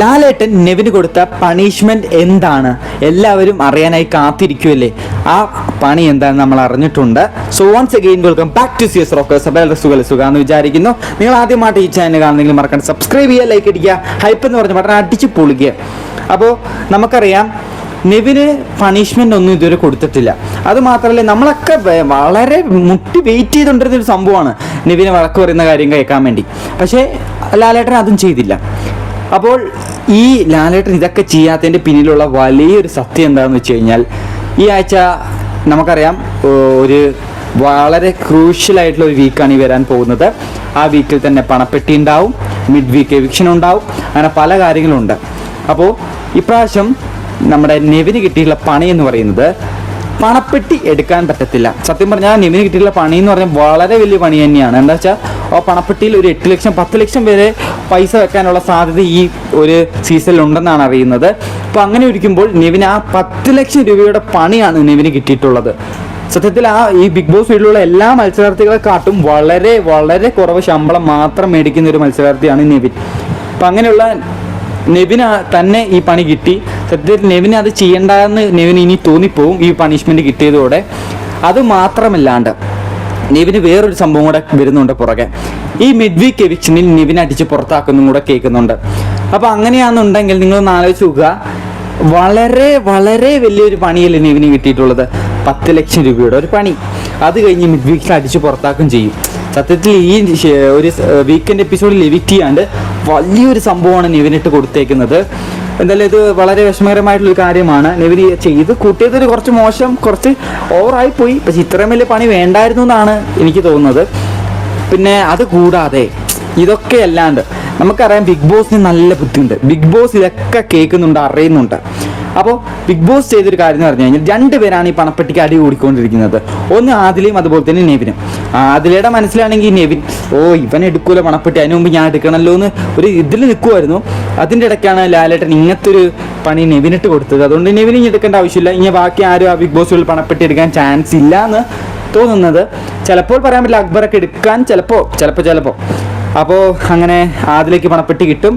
ലാലേട്ടൻ നെവിന് കൊടുത്ത പണിഷ്മെന്റ് എന്താണ്? എല്ലാവരും അറിയാനായി കാത്തിരിക്കുമല്ലേ ആ പണി എന്താണെന്ന് നമ്മൾ അറിഞ്ഞിട്ടുണ്ട്. So once again welcome back to Siyas rockers എല്ലാവരും സുഖം സുഖമെന്ന് വിചാരിക്കുന്നു. നിങ്ങൾ ആദ്യമായിട്ട് ഈ ചാനൽ കാണുന്നെങ്കിൽ മറക്കണം സബ്സ്ക്രൈബ് ചെയ്യുക ലൈക്ക് അടിക്കുക ഹൈപ്പ് എന്ന് പറഞ്ഞ ബട്ടൺ അടിച്ച് പൊളിക്കുക. അപ്പോൾ നമുക്കറിയാം നെവിന് പണിഷ്മെന്റ് ഒന്നും ഇതുവരെ കൊടുത്തിട്ടില്ല. അത് മാത്രമല്ല നമ്മളൊക്കെ വളരെ മുട്ടി വെയിറ്റ് ചെയ്തുകൊണ്ടിരുന്ന ഒരു സംഭവമാണ്. നെവിന് വഴക്ക് പറയുന്ന കാര്യം കേൾക്കാൻ വേണ്ടി. പക്ഷേ ലാലേട്ടൻ അതും ചെയ്തില്ല. അപ്പോൾ ഈ ലാലേട്ടൻ ഇതൊക്കെ ചെയ്യാത്തതിന്റെ പിന്നിലുള്ള വലിയൊരു സത്യം എന്താണെന്ന് വെച്ച് കഴിഞ്ഞാൽ ഈ ആഴ്ച നമുക്കറിയാം ഒരു വളരെ ക്രൂഷ്യലായിട്ടുള്ള ഒരു വീക്കാണ് ഈ വരാൻ പോകുന്നത്. ആ വീക്കിൽ തന്നെ പണപ്പെട്ടി ഉണ്ടാവും മിഡ് വീക്ക് എവിക്ഷൻ ഉണ്ടാവും അങ്ങനെ പല കാര്യങ്ങളുണ്ട്. അപ്പോൾ ഇപ്രാവശ്യം നമ്മുടെ നെവിന് കിട്ടിയിട്ടുള്ള പണി എന്ന് പറയുന്നത് പണപ്പെട്ടി എടുക്കാൻ പറ്റത്തില്ല. സത്യം പറഞ്ഞാൽ നെവിന് കിട്ടിയിട്ടുള്ള പണി എന്ന് പറഞ്ഞാൽ വളരെ വലിയ പണി തന്നെയാണ്. എന്താ വെച്ചാൽ പണപ്പെട്ടിയിൽ ഒരു എട്ട് ലക്ഷം പത്ത് ലക്ഷം വരെ പൈസ വെക്കാനുള്ള സാധ്യത ഈ ഒരു സീസണിൽ ഉണ്ടെന്നാണ് അറിയുന്നത്. അപ്പോൾ അങ്ങനെ ഇരിക്കുമ്പോൾ നിവിന് ആ പത്ത് ലക്ഷം രൂപയുടെ പണിയാണ് നിവിന് കിട്ടിയിട്ടുള്ളത്. സത്യത്തിൽ ആ ഈ ബിഗ് ബോസ് വീട്ടിലുള്ള എല്ലാ മത്സരാർത്ഥികളെ കാട്ടും വളരെ വളരെ കുറവ് ശമ്പളം മാത്രം മേടിക്കുന്ന ഒരു മത്സരാർത്ഥിയാണ് നിവിൻ. അപ്പം അങ്ങനെയുള്ള നെവിന് തന്നെ ഈ പണി കിട്ടി. സത്യത്തിൽ നെവിന് അത് ചെയ്യണ്ടെന്ന് നെവിന് ഇനി തോന്നിപ്പോവും ഈ പണിഷ്മെന്റ് കിട്ടിയതോടെ. അത് മാത്രമല്ലാണ്ട് നെവിന് വേറൊരു സംഭവം കൂടെ വരുന്നുണ്ട് പുറകെ. ഈ മിഡ് വീക്ക് എവിക്ഷനിൽ നിവിൻ അടിച്ച് പുറത്താക്കുന്നതും കൂടെ കേൾക്കുന്നുണ്ട്. അപ്പോൾ അങ്ങനെയാണെന്നുണ്ടെങ്കിൽ നിങ്ങളൊന്ന് ആലോചിച്ച് നോക്കുക. വളരെ വളരെ വലിയൊരു പണിയല്ലേ നിവിന് കിട്ടിയിട്ടുള്ളത്. പത്ത് ലക്ഷം രൂപയുടെ ഒരു പണി. അത് കഴിഞ്ഞ് മിഡ് വീക്കിൽ അടിച്ച് പുറത്താക്കും ചെയ്യും. സത്യത്തിൽ ഈ ഒരു വീക്കെൻഡ് എപ്പിസോഡിൽ എവിക്റ്റ് ചെയ്യാണ്ട് വലിയൊരു സംഭവമാണ് നിവിനിട്ട് കൊടുത്തേക്കുന്നത്. എന്തായാലും ഇത് വളരെ വിഷമകരമായിട്ടുള്ളൊരു കാര്യമാണ്. നെവിന് ചെയ്ത് കൂട്ടിയതൊരു കുറച്ച് മോശം കുറച്ച് ഓവറായി പോയി. പക്ഷെ ഇത്രയും വലിയ പണി വേണ്ടായിരുന്നു എന്നാണ് എനിക്ക് തോന്നുന്നത്. പിന്നെ അത് കൂടാതെ ഇതൊക്കെ അല്ലാണ്ട് നമുക്കറിയാം ബിഗ് ബോസിന് നല്ല ബുദ്ധിയുണ്ട്. ബിഗ് ബോസ് ഇതൊക്കെ കേൾക്കുന്നുണ്ട് അറിയുന്നുണ്ട്. അപ്പോൾ ബിഗ് ബോസ് ചെയ്തൊരു കാര്യം എന്ന് പറഞ്ഞു കഴിഞ്ഞാൽ രണ്ടുപേരാണ് ഈ പണപ്പെട്ടിക്ക് അടി കൂടിക്കൊണ്ടിരിക്കുന്നത്. ഒന്ന് ആദിലയും അതുപോലെ തന്നെ നെവിനും. ആദിലയുടെ മനസ്സിലാണെങ്കിൽ നെവിൻ ഓ ഇവൻ എടുക്കൂല പണപ്പെട്ടി അതിന് മുമ്പ് ഞാൻ എടുക്കണമല്ലോ എന്ന് ഒരു ഇതിൽ നിൽക്കുമായിരുന്നു അതിന്റെ ഇടയ്ക്കാണ് ലാലേട്ടൻ ഇങ്ങനത്തെ ഒരു പണി നെവിനിട്ട് കൊടുത്തത്. അതുകൊണ്ട് നെവിന് ഇനി എടുക്കേണ്ട ആവശ്യമില്ല. ഇനി ബാക്കി ആരും ആ ബിഗ് ബോസുകളിൽ പണപ്പെട്ടി എടുക്കാൻ ചാൻസ് ഇല്ല എന്ന് തോന്നുന്നത്. ചിലപ്പോൾ പറയാൻ പറ്റില്ല അക്ബറൊക്കെ എടുക്കാൻ ചിലപ്പോൾ ചിലപ്പോൾ ചിലപ്പോൾ അപ്പോൾ അങ്ങനെ അതിലേക്ക് പണപ്പെട്ടി കിട്ടും.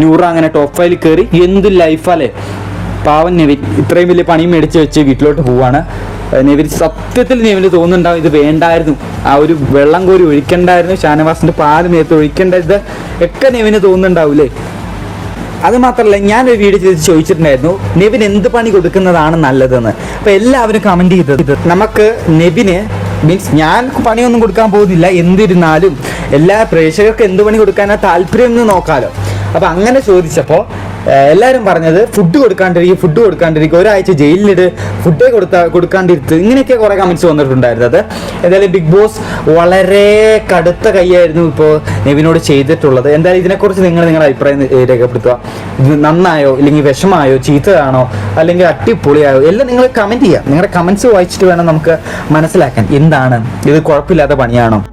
നൂറ അങ്ങനെ ടോപ്പ് ഫൈവിൽ കയറി എന്ത് ലൈഫല്ലേ പാവൻ നെവിൻ ഇത്രയും വലിയ പണി മേടിച്ച് വെച്ച് വീട്ടിലോട്ട് പോവാണ്. നെവിൻ സത്യത്തിൽ നെവിന് തോന്നുന്നുണ്ടാവും ഇത് വേണ്ടായിരുന്നു. ആ ഒരു വെള്ളം കോരി ഒഴിക്കണ്ടായിരുന്നു ഷാനവാസിന്റെ പാൽ നേരത്തെ ഒഴിക്കേണ്ടത് ഒക്കെ നെവിന് തോന്നുന്നുണ്ടാവൂലേ? അത് മാത്രമല്ല ഒരു വീഡിയോ ചെയ്ത് ചോദിച്ചിട്ടുണ്ടായിരുന്നു നെവിൻ എന്ത് പണി കൊടുക്കുന്നതാണ് നല്ലതെന്ന്. അപ്പൊ എല്ലാവരും കമന്റ് ചെയ്തത് നമുക്ക് നെവിന് മീൻസ് ഞാൻ പണിയൊന്നും കൊടുക്കാൻ പോകുന്നില്ല എന്നിരുന്നാലും എല്ലാ പ്രേക്ഷകർക്കും എന്ത് പണി കൊടുക്കാനാ താല്പര്യം എന്ന് നോക്കാലോ. അപ്പൊ അങ്ങനെ ചോദിച്ചപ്പോൾ എല്ലാവരും പറഞ്ഞത് ഫുഡ് കൊടുക്കാണ്ടിരിക്കും ഫുഡ് കൊടുക്കാണ്ടിരിക്കും ഒരാഴ്ച ജയിലിലിട് ഫുഡ് കൊടുത്ത കൊടുക്കാണ്ടിരുത്ത്. ഇങ്ങനെയൊക്കെ കുറെ കമന്റ്സ് വന്നിട്ടുണ്ടായിരുന്നത് എന്തായാലും ബിഗ് ബോസ് വളരെ കടുത്ത കൈയായിരുന്നു ഇപ്പോൾ നെവിനോട് ചെയ്തിട്ടുള്ളത്. എന്തായാലും ഇതിനെക്കുറിച്ച് നിങ്ങൾ നിങ്ങളുടെ അഭിപ്രായം രേഖപ്പെടുത്തുക. ഇത് നന്നായോ അല്ലെങ്കിൽ വിഷമായോ ചീത്തയാണോ അല്ലെങ്കിൽ അടിപൊളിയായോ എല്ലാം നിങ്ങൾ കമന്റ് ചെയ്യുക. നിങ്ങളുടെ കമന്റ്സ് വായിച്ചിട്ട് വേണം നമുക്ക് മനസ്സിലാക്കാൻ. എന്താണ്? ഇത് കുഴപ്പമില്ലാത്ത പണിയാണോ?